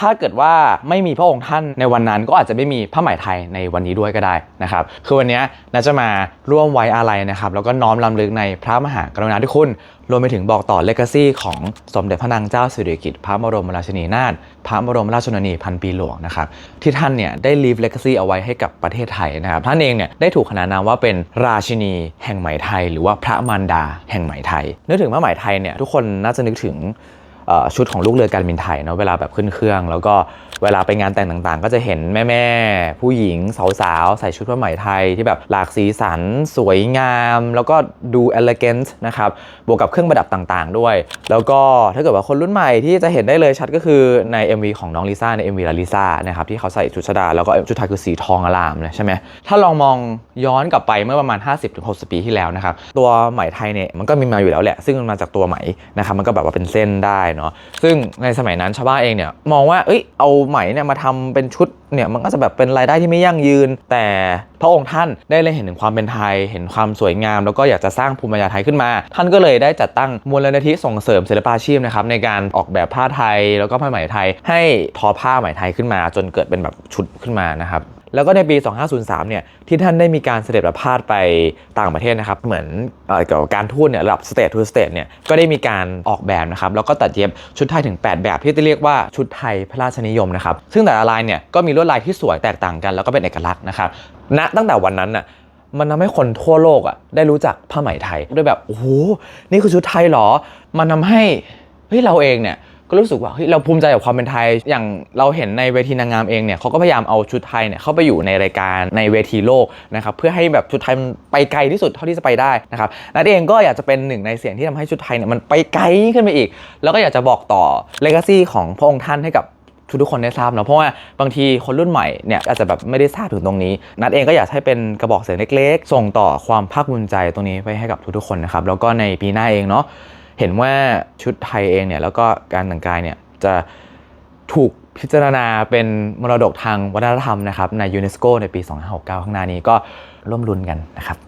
ถ้าเกิดว่าไม่มีพระองค์ท่านในวันนั้น ก็อาจจะไม่มีผ้าไหมไทยในวันนี้ด้วยก็ได้นะครับ คือวันนี้น่าจะมาร่วมไว้อาลัยนะครับ แล้วก็น้อมรำลึกในพระมหากรุณาธิคุณ รวมไปถึงบอกต่อเลก a ซีของสมเด็จพระนางเจ้าสิริกิติ์พระบรมราชินีนาถพระบรมราชชนนีพันปีหลวงนะครับ ที่ท่านเนี่ยได้ leave legacy เอาไว้ให้กับประเทศไทยนะครับ ท่านเองเนี่ยได้ถูกขนานนามว่าเป็นราชินีแห่งไหมไทย หรือว่าพระมารดาแห่งไหมไทย นึกถึงพระไหมไทยเนี่ยทุกคนน่าจะนึกถึง ชุดของลูกเรือการบินไทยเนาะเวลาแบบขึ้นเครื่อง แล้วก็เวลาไปงานแต่งต่างๆ ก็จะเห็นแม่ๆ ผู้หญิงสาวๆ ใส่ชุดผ้าไหมไทยที่แบบหลากสีสัน สวยงาม แล้วก็ดู elegant นะครับบวกกับเครื่องประดับต่างๆ ด้วย แล้วก็ถ้าเกิดว่าคนรุ่นใหม่ที่จะเห็นได้เลยชัดก็คือใน MV ของน้องลิซ่าใน MV ลาลิซ่านะครับที่เขาใส่ชุดชดา แล้วก็ชุดไทยคือสีทองอลามเลยใช่ไหมถ้าลองมองย้อนกลับไปเมื่อประมาณ 50-60 ปีที่แล้วนะครับตัวไหมไทยเนี่ยมันก็มีมาอยู่แล้วแหละซึ่งมันมาจากตัวไหมนะครับมันก็แบบว่าเป็นเส้นได้เนาะซึ่งในสมัยนั้นชาวบ้านเองเนี่ยมองว่าเอ้ยเอาไหมเนี่ยมาทำเป็นชุดเนี่ยมันก็จะแบบเป็นรายได้ที่ไม่ยั่งยืน แต่พระองค์ท่านได้เลยเห็นถึงความเป็นไทย เห็นความสวยงาม แล้วก็อยากจะสร้างภูมิปัญญาไทยขึ้นมา ท่านก็เลยได้จัดตั้งมูลนิธิส่งเสริมศิลปาชีพนะครับในการออกแบบผ้าไทยแล้วก็ผ้าไหมไทย ให้ทอผ้าไหมไทยขึ้นมา จนเกิดเป็นแบบชุดขึ้นมานะครับ แล้วก็ในปี 2503 เนี่ยที่ท่านได้มีการเสด็จประพาสไปต่างประเทศนะครับ เหมือนเอเกี่ยวกับการทูตเนี่ยระดับ state to state เนี่ยก็ได้มีการออกแบบนะครับ แล้วก็ตัดเย็บชุดไทยถึง 8 แบบที่จะเรียกว่าชุดไทยพระราชนิยมนะครับ ซึ่งแต่ละลายเนี่ยก็มีลวดลายที่สวยแตกต่างกัน แล้วก็เป็นเอกลักษณ์นะครับณตั้งแต่วันนั้นน่ะมันทำให้คนทั่วโลกอะได้รู้จักผ้าไหมไทยด้วยแบบโอ้โหนี่คือชุดไทยเหรอ มันทำให้เฮ้ยเราเองเนี่ย ก็รู้สึกว่าเฮ้ยเราภูมิใจกับความเป็นไทย อย่างเราเห็นในเวทีนางงามเองเนี่ยเขาก็พยายามเอาชุดไทยเนี่ยเข้าไปอยู่ในรายการในเวทีโลกนะครับเพื่อให้แบบชุดไทยมันไปไกลที่สุดเท่าที่จะไปได้นะครับนัดเองก็อยากจะเป็นหนึ่งในเสียงที่ทำให้ชุดไทยเนี่ยมันไปไกลขึ้นไปอีก แล้วก็อยากจะบอกต่อเลกาซีของพระองค์ท่านให้กับทุกๆคนได้ทราบเนาะเพราะว่าบางทีคนรุ่นใหม่เนี่ยอาจจะแบบไม่ได้ทราบถึงตรงนี้ นัดเองก็อยากให้เป็นกระบอกเสียงเล็กๆ ส่งต่อความภาคภูมิใจตรงนี้ไปให้กับทุกๆคนนะครับแล้วก็ในปีหน้าเองเนาะ เห็นว่าชุดไทยเองเนี่ยแล้วก็การแต่งกายเนี่ยจะถูกพิจารณาเป็นมรดกทางวัฒนธรรมนะครับในยูเนสโกในปี 2569 ข้างหน้านี้ก็ร่วมรุนกันนะครับ